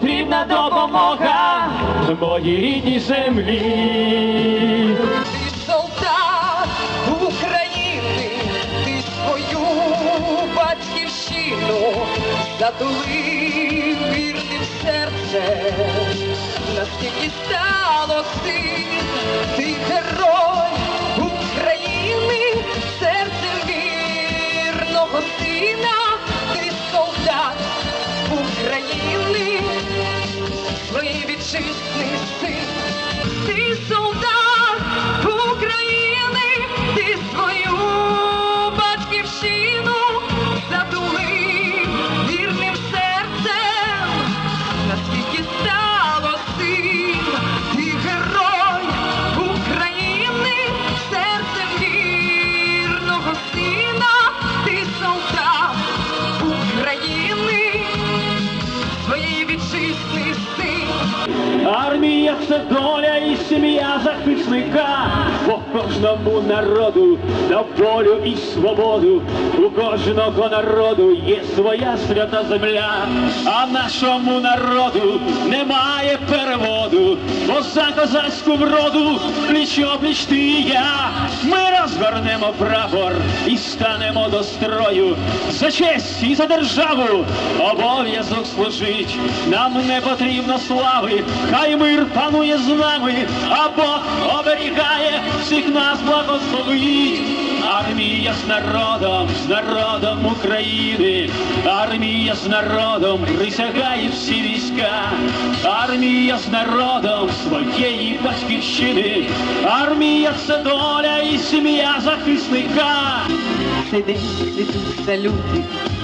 потрібна допомога моїй рідній землі. Ти солдат України, ти свою батьківщину затулив вірним серцем, наскільки стало сил, ти герой своєї вітчизни син. Ти солдат захисника, бо кожному народу на волю і свободу. У кожного народу є своя свята земля, а нашому народу немає переводу, бо за козацьку вроду пліч пліч ти і я. Ми розгорнемо прапор і станемо до строю за честь і за державу. Обов'язок служить, нам не потрібно слави, хай мир панує з нами, а Бог оберігає всіх нас благословить. Армія з народом, з народом України, армія з народом присягає всі війська, армія з народом своєї батьківщини, армія це доля і сім'я захисника. Цей день світуть салюти,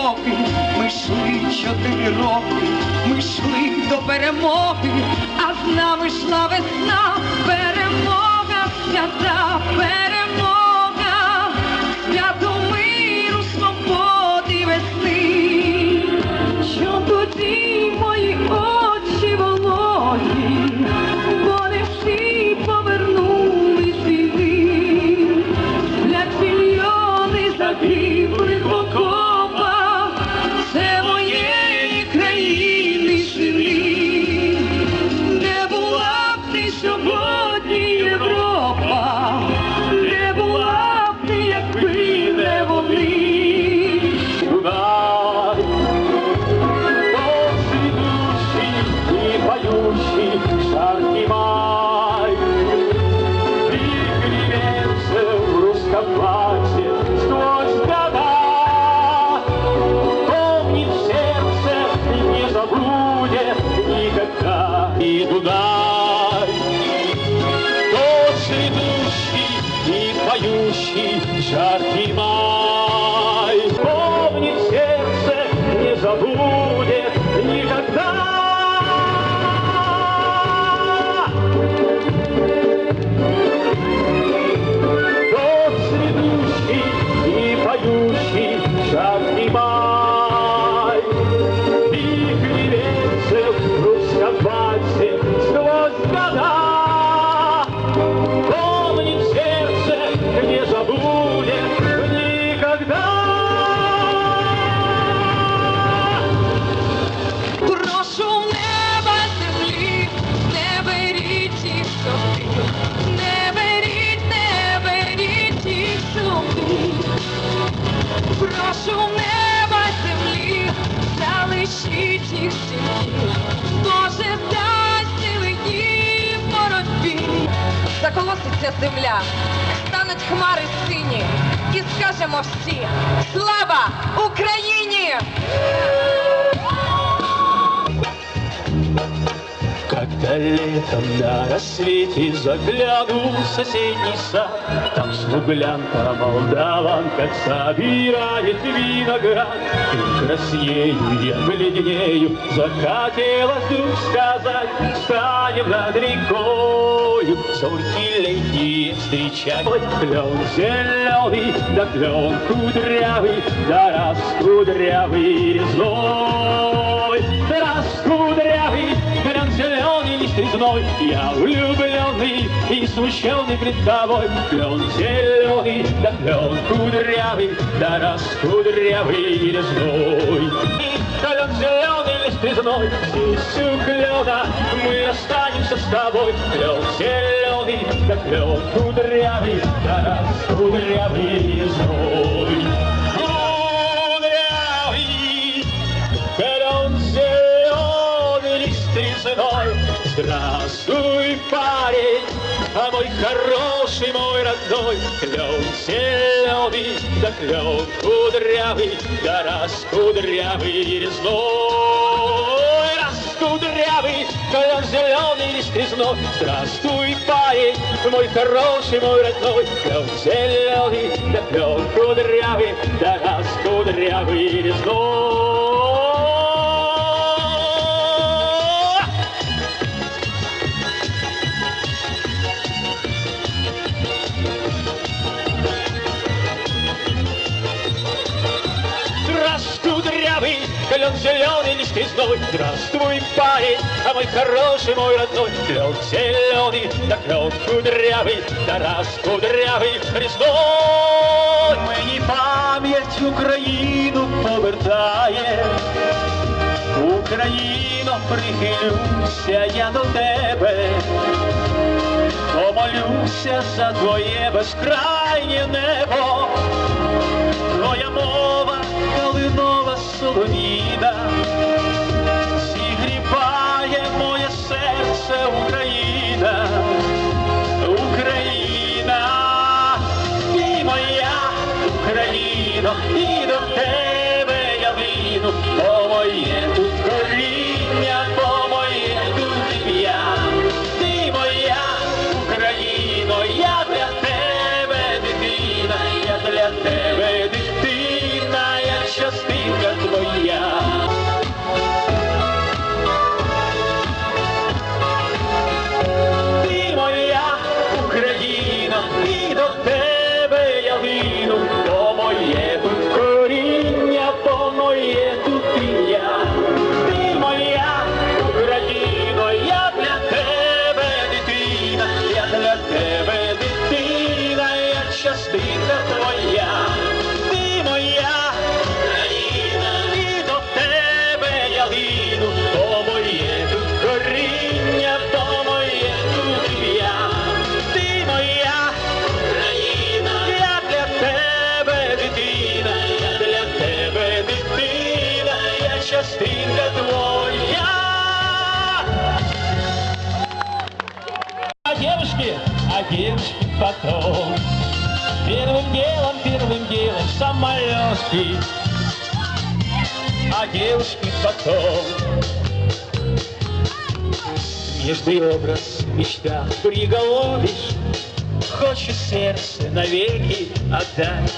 тривоги ми йшли чотири роки, ми йшли до перемоги, а з нами йшла весна, заколоситься земля, стануть хмари сині, і скажемо всі Слава Україні! Когда летом на рассвете загляну в соседний сад, Там смуглянка молдаванка собирает виноград. И краснею я бледнею, захотелось вдруг сказать, Станем над рекою, зорьки летние встречать. Клен зеленый, да клен кудрявый, да раз кудрявый резной, да раз кудрявый, клен зеленый лист резной, я влюбленный и смущенный пред тобой. Клен зеленый, да клен кудрявый, да раз кудрявый резной. Здесь у клена мы останемся с тобой. Клен зеленый, да клен кудрявый, да раз кудрявый резной. Кудрявый, Клен зеленый лист резной. Здравствуй, парень, а мой хороший, мой родной. Клен зеленый, да клен кудрявый, да раз кудрявый резной. Раз кудрявый, клен зеленый лист резной. Здравствуй, парень, мой хороший, мой родной. Клен зеленый, да клен кудрявый, да раз кудрявый резной. клен зеленый, лист резной. Здравствуй, парень, а мой хороший, мой родной. Клен зеленый, да клен кудрявый, да раз кудрявый резной. Мені пам'ять Україну повертає. Україно, прихилюся я до тебе, помолюся за твоє безкрайнє небо. Твоя мова, солоніна, зігріває моє серце Україна, Україна, і моя Україна, і до тебе я вину, о моє тут самолетки А девушки потом. Нежный образ в мечтах приголубишь Хочешь сердце навеки отдать.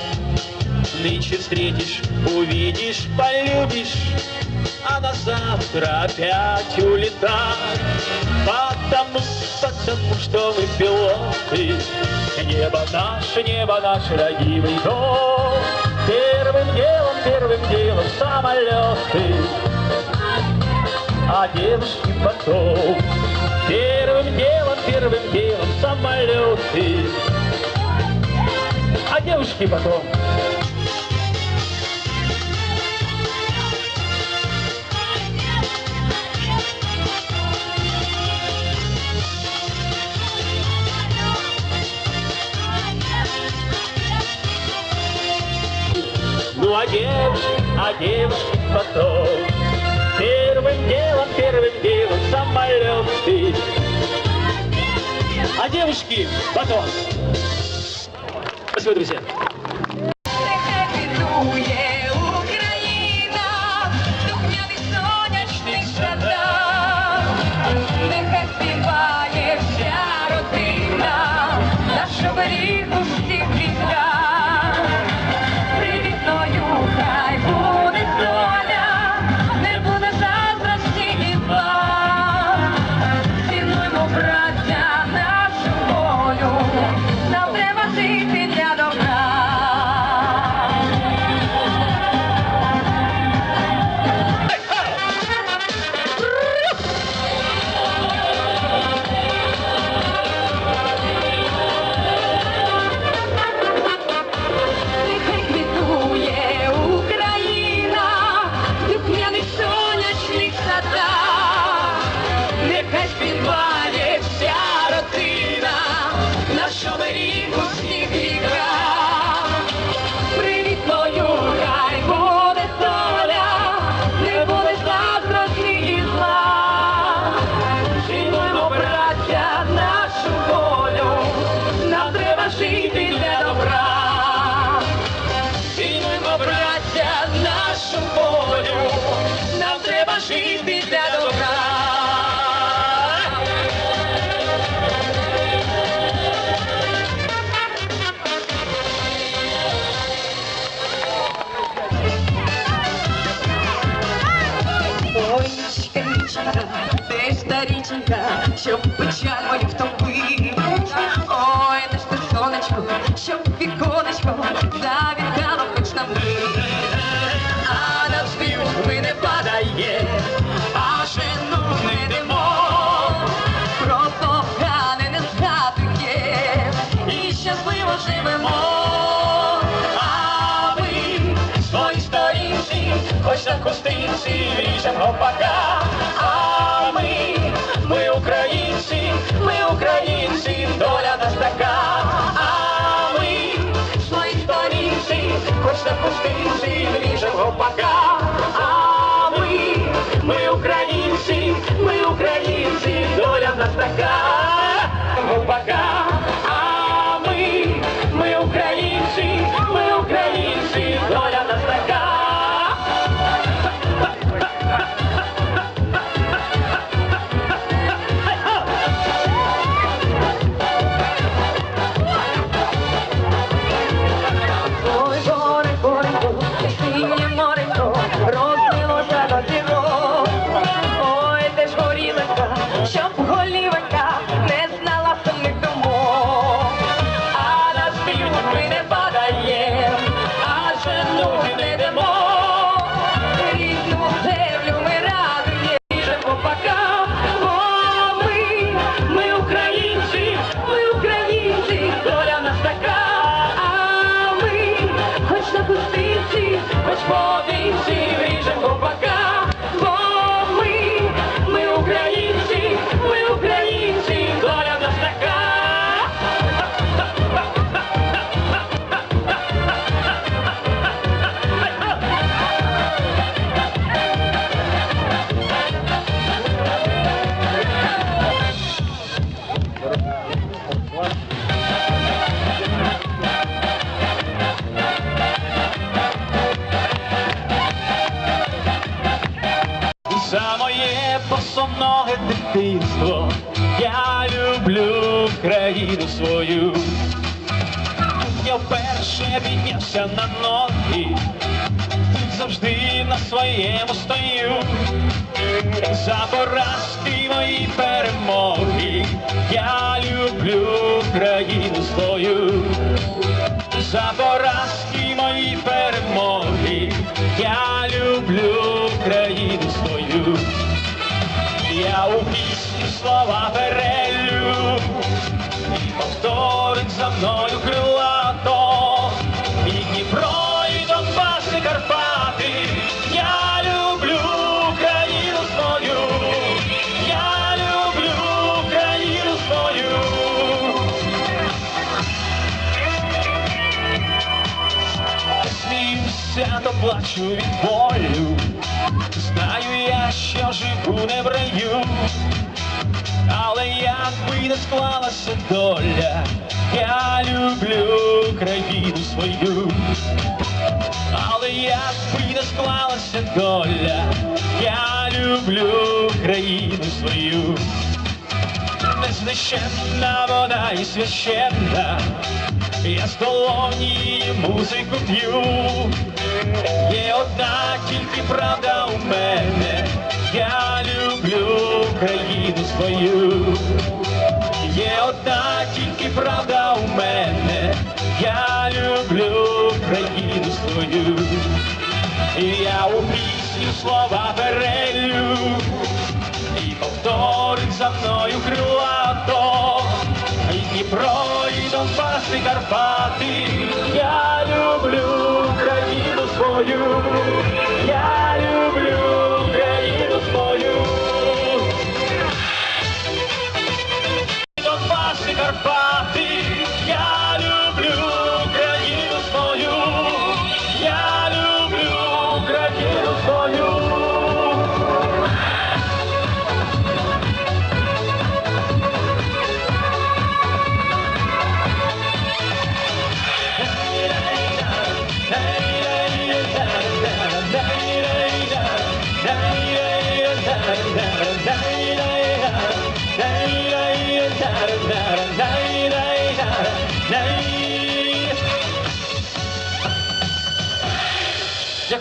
Нынче встретишь, увидишь, полюбишь. А на завтра опять улетать. Потому, потому что мы пилоты. Небо наше, небо наш родимый дом Первым делом, первым делом самолеты а девушки потом. Первым делом, первым делом самолеты, а девушки потом. а девушки, а девушки потом. Первым делом, первым делом самолеты. А девушки девочки, батон. Спасибо, друзья. Ж щоб печаль мою втопити. Ой, де ж те сонечко, щоб віконечко завітало хоч на мить. А над зв'язками не падає, а жену не йдемо. Про погане не згадує, і щасливо живемо. Ми хоч на хустинці ріжем гопака. Українці, ми українці, доля нас така. Країну свою. Я вперше піднявся на ноги, тут завжди на своєму стою. За поразки мої перемоги я люблю країну свою. За поразки мої перемоги я люблю країну свою. Я у пісні слова перелю, повторить за мною крилато, і Дніпро, і Донбас, і Карпати. Я люблю країну свою, я люблю країну свою. Сміюся, то плачу від болю. Знаю я, що живу не в раю, Але як би не склалася доля, я люблю країну свою. Але як би не склалася доля, я люблю країну свою. Незнищенна вона і священна, я з долоні музику п'ю. Є одна тільки правда у мене, я люблю країну свою. Є одна тільки правда у мене, я люблю країну свою. І я у пісні слова перелю, і повторить за мною крилато, і Дніпро, і Донбас, і Карпати.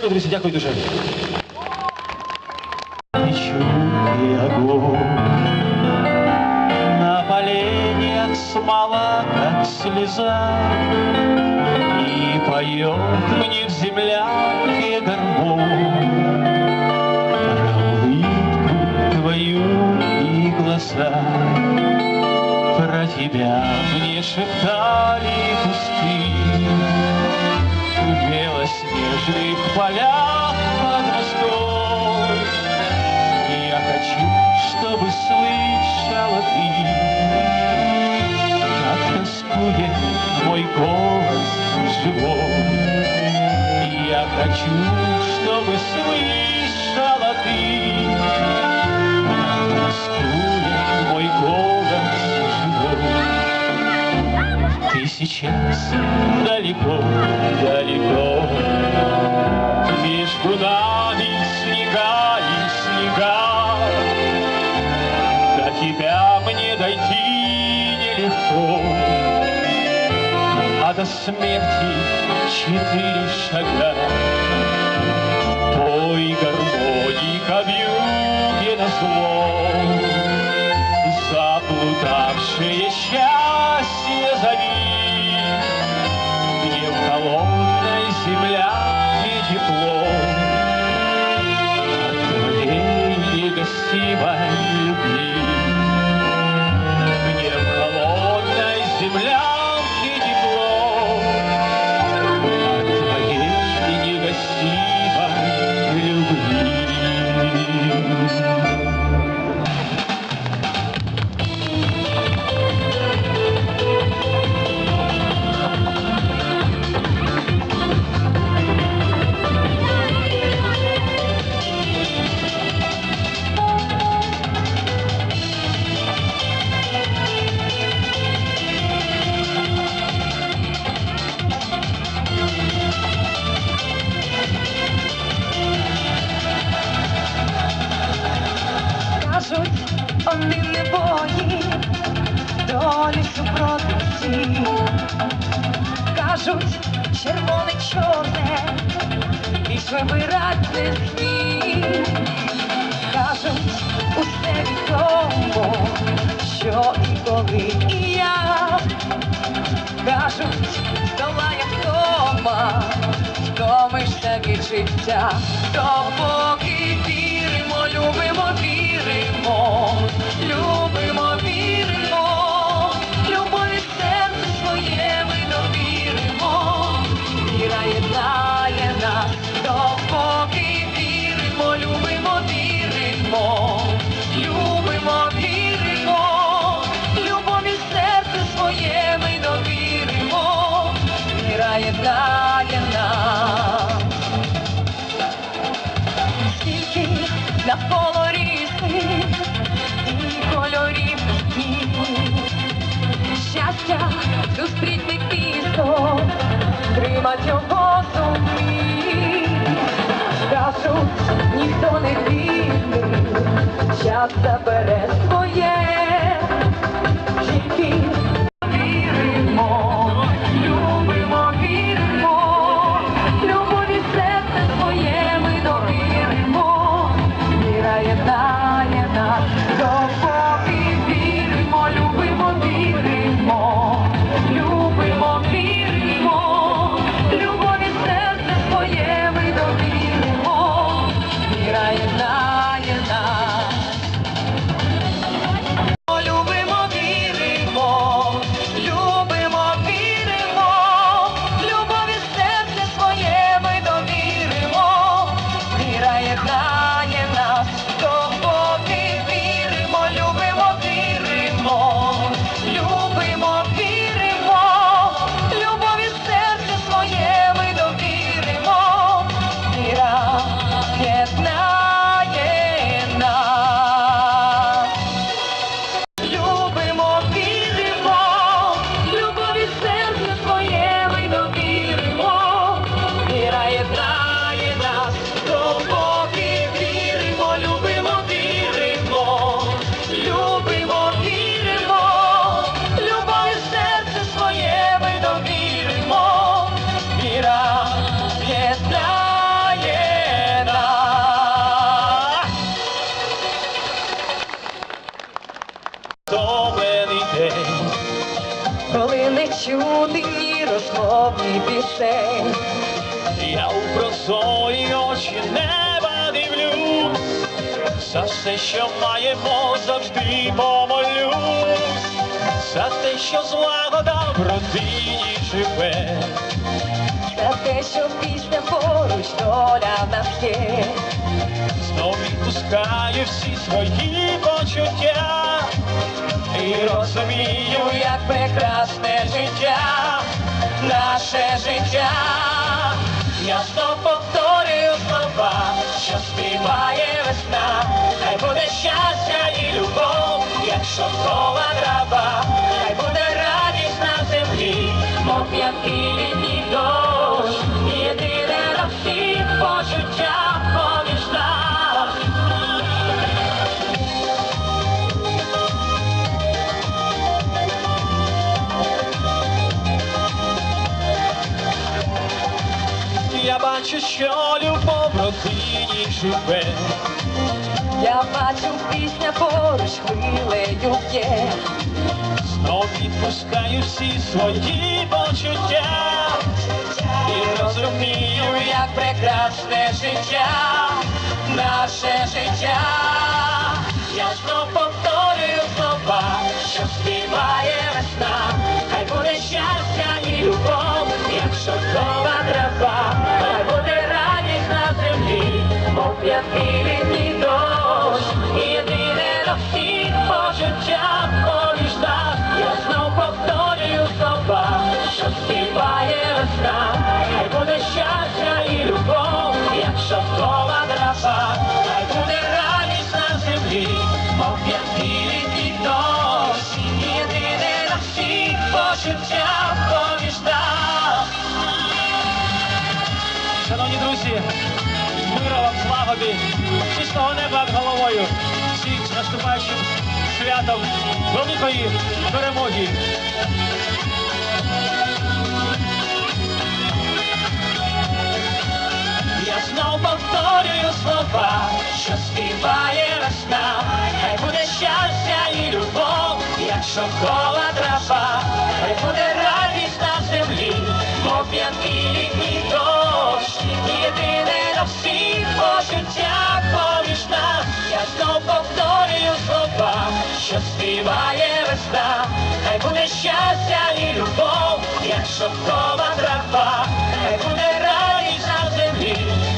Дякую, друзі, дякую дуже. На поленьях смола, как слеза, И поет мне в землянке гармонь Про улыбку твою и глаза Про тебя мне шептали белоснежных полях под Москвой Я хочу, чтобы слышала ты Как тоскует мой голос живой. Я хочу, чтобы слышала ты Как тоскует мой голос сейчас далеко, далеко. Между нами снега и снега. До тебя мне дойти нелегко. А до смерти четыре шага Той гармоника вьюге на зло Заплутавшее счастье You. Кажуть, червоне, чорне, більш вибирать не смій. Кажуть, усе відомо, що і коли і я. Кажуть, здолає вдома, втомишся від життя, допоки віримо, любимо, віримо, любимо, тільки навколо ріси і кольорів дні. Щастя зустрітних пісто, тримать його сумні. Кажуть, ніхто не вільний, час забере своє. Пісень, я у прозорі очі неба дивлюсь, за все, що маємо, завжди помолюсь, за те, що злагода в родині живе, за те, що пісня поруч доля в нас є, знов відпускаю всі свої почуття. І розумію, як прекрасне життя, наше життя. Я знов повторюю слова, що співає весна, хай буде щастя і любов, як шовкова живе, Я бачу пісня поруч хвилею п'є, знов відпускаю всі свої почуття. І розумію, як прекрасне життя, наше життя. Я знов повторюю слова, що співає злагоди, чистого неба над головою, всіх з наступаючим святом великої перемоги. Я знов повторюю слова, що співає весна, хай буде щастя і любов, як шовкова трава, хай буде що співає весна, хай буде щастя і любов, як шовкова трава, хай буде радість на землі,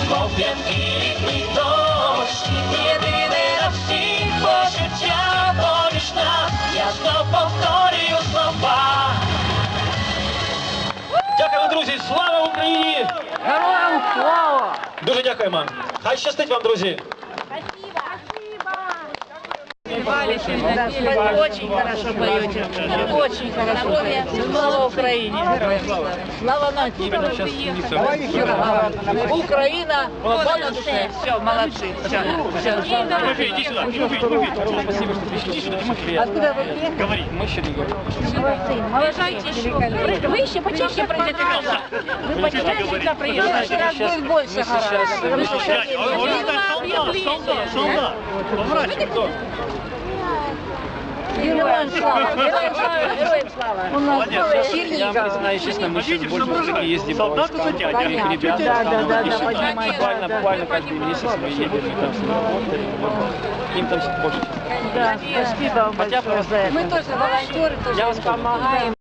мов п'янкий літній дощ, єдине на всіх почуття поміж нас. Я знов повторюю слова. Дякую, друзі! Слава Україні! Героям слава! Дуже дякуємо. Хай щастить вам, друзі. Очень хорошо поете. Очень хорошо поете. Слава Украине. Слава нації. Україна, понад все. Все, молодцы. Все, все. Тимофей, иди сюда, Тимофей, Тимофей. Спасибо, что пришли. Иди сюда, Тимофей. Откуда вы? Говори. Мы еще не говорим. Приезжайте еще. Вы, вы еще почаще пройдете туда. Вы почаще сюда приезжайте. Сейчас будет больше гораздо. Дядя, а он солдат, солдат, солдат. Поворачивай, кто? Героям слава. Героям слава. У нас Я признаюсь честно, мы сейчас больше все-таки ездим по дядя. Таких ребят, Да, да, да, да, буквально, буквально каждый месяц мы едем, и там с ними. Им там больше. Да, спасибо вам большое за это. Мы тоже волонтеры, тоже помогаем.